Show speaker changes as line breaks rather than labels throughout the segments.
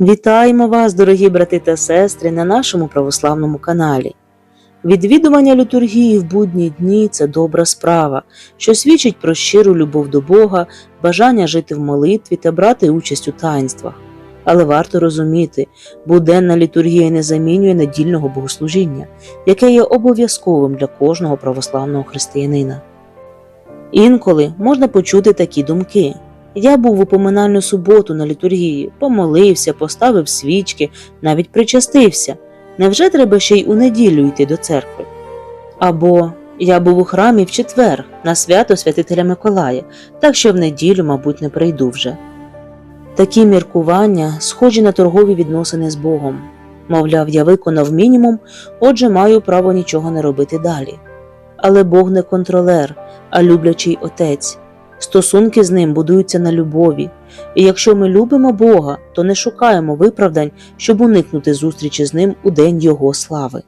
Вітаємо вас, дорогі брати та сестри, на нашому православному каналі. Відвідування літургії в будні дні це добра справа, що свідчить про щиру любов до Бога, бажання жити в молитві та брати участь у таїнствах. Але варто розуміти, буденна літургія не замінює недільного богослужіння, яке є обов'язковим для кожного православного християнина. Інколи можна почути такі думки. Я був в упоминальну суботу на літургії, помолився, поставив свічки, навіть причастився. Невже треба ще й у неділю йти до церкви? Або я був у храмі в четвер на свято святителя Миколая, так що в неділю, мабуть, не прийду вже. Такі міркування схожі на торгові відносини з Богом. Мовляв, я виконав мінімум, отже, маю право нічого не робити далі. Але Бог не контролер, а люблячий отець. Стосунки з ним будуються на любові, і якщо ми любимо Бога, то не шукаємо виправдань, щоб уникнути зустрічі з ним у день Його слави.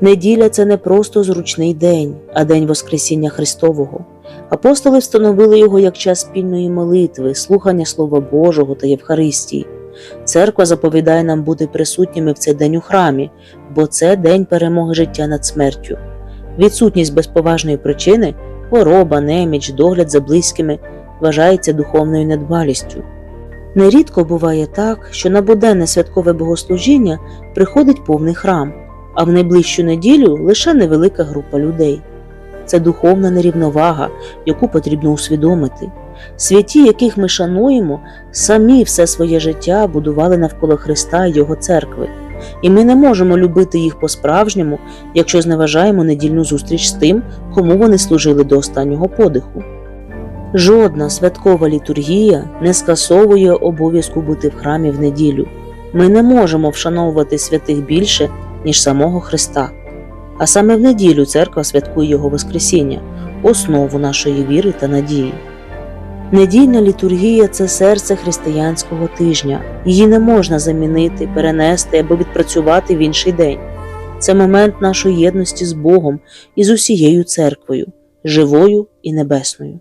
Неділя це не просто зручний день, а день Воскресіння Христового. Апостоли встановили його як час спільної молитви, слухання Слова Божого та Євхаристії. Церква заповідає нам бути присутніми в цей день у храмі, бо це день перемоги життя над смертю. Відсутність без поважної причини хвороба, неміч, догляд за близькими вважається духовною недбалістю. Нерідко буває так, що на буденне святкове богослужіння приходить повний храм, а в найближчу неділю лише невелика група людей. Це духовна нерівновага, яку потрібно усвідомити. Святі, яких ми шануємо, самі все своє життя будували навколо Христа і Його церкви, і ми не можемо любити їх по-справжньому, якщо зневажаємо недільну зустріч з тим, кому вони служили до останнього подиху. Жодна святкова літургія не скасовує обов'язку бути в храмі в неділю. Ми не можемо вшановувати святих більше, ніж самого Христа. А саме в неділю церква святкує Його Воскресіння, основу нашої віри та надії. Недільна літургія це серце християнського тижня. Її не можна замінити, перенести або відпрацювати в інший день. Це момент нашої єдності з Богом і з усією церквою, живою і небесною.